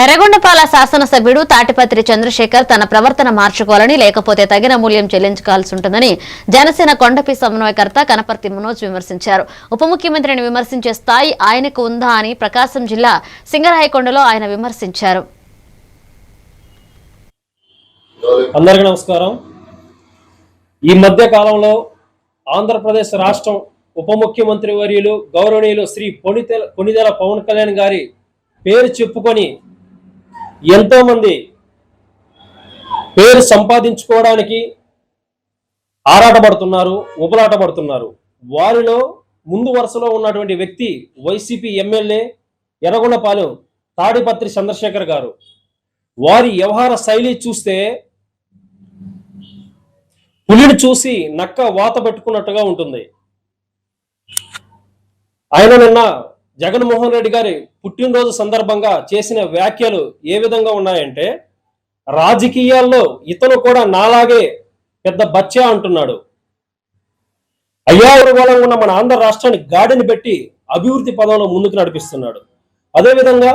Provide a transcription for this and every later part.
ఎర్రగొండపాల శాసనసభ్యుడు తాటిపత్రి చంద్రశేఖర్ తన ప్రవర్తన మార్చుకోవాలని లేకపోతే తగిన మూల్యం చెల్లించుకోవాల్సి ఉంటుందని జనసేన కొండపి సమన్వయకర్త కనపర్తి మనోజ్ విమర్శించారు. ఉప ముఖ్యమంత్రిని విమర్శించే స్థాయి ఆయనకు ఉందా అని ప్రకాశం జిల్లా సింగరాయకొండలో ఆయన విమర్శించారు. అందరికీ నమస్కారం. ఈ మధ్య కాలంలో ఆంధ్రప్రదేశ్ రాష్ట్రం ఉప ముఖ్యమంత్రి వర్యులు గౌరవనీయులు శ్రీ పొనితెల కొనిదెల పవన్ కళ్యాణ్ గారి పేరు చెప్పుకొని ఎంతోమంది పేరు సంపాదించుకోవడానికి ఆరాటపడుతున్నారు ఉబలాటపడుతున్నారు వారిలో ముందు వరుసలో ఉన్నటువంటి వ్యక్తి వైసీపీ ఎమ్మెల్యే ఎర్రగొండపాలెం తాడిపత్రి చంద్రశేఖర్ గారు. వారి వ్యవహార శైలి చూస్తే పులిని చూసి నక్క వాత పెట్టుకున్నట్టుగా ఉంటుంది. ఆయన నిన్న జగన్మోహన్ రెడ్డి గారి పుట్టినరోజు సందర్భంగా చేసిన వ్యాఖ్యలు ఏ విధంగా ఉన్నాయంటే రాజకీయాల్లో ఇతను కూడా నాలాగే పెద్ద బచ్చా అంటున్నాడు. అయ్యారు బలం ఉన్న మన ఆంధ్ర రాష్ట్రాన్ని గాడిని పెట్టి అభివృద్ధి పదంలో ముందుకు నడిపిస్తున్నాడు. అదేవిధంగా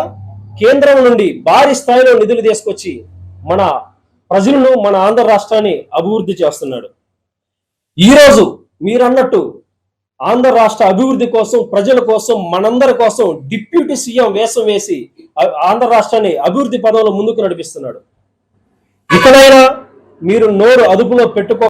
కేంద్రం నుండి భారీ స్థాయిలో నిధులు తీసుకొచ్చి మన ప్రజలను మన ఆంధ్ర రాష్ట్రాన్ని అభివృద్ధి చేస్తున్నాడు. ఈరోజు మీరన్నట్టు ఆంధ్ర రాష్ట్ర అభివృద్ధి కోసం ప్రజల కోసం మనందరి కోసం డిప్యూటీ సీఎం వేషం వేసి ఆంధ్ర రాష్ట్రాన్ని అభివృద్ధి పదంలో ముందుకు నడిపిస్తున్నాడు. ఇకనైనా మీరు నోరు అదుపులో పెట్టుకో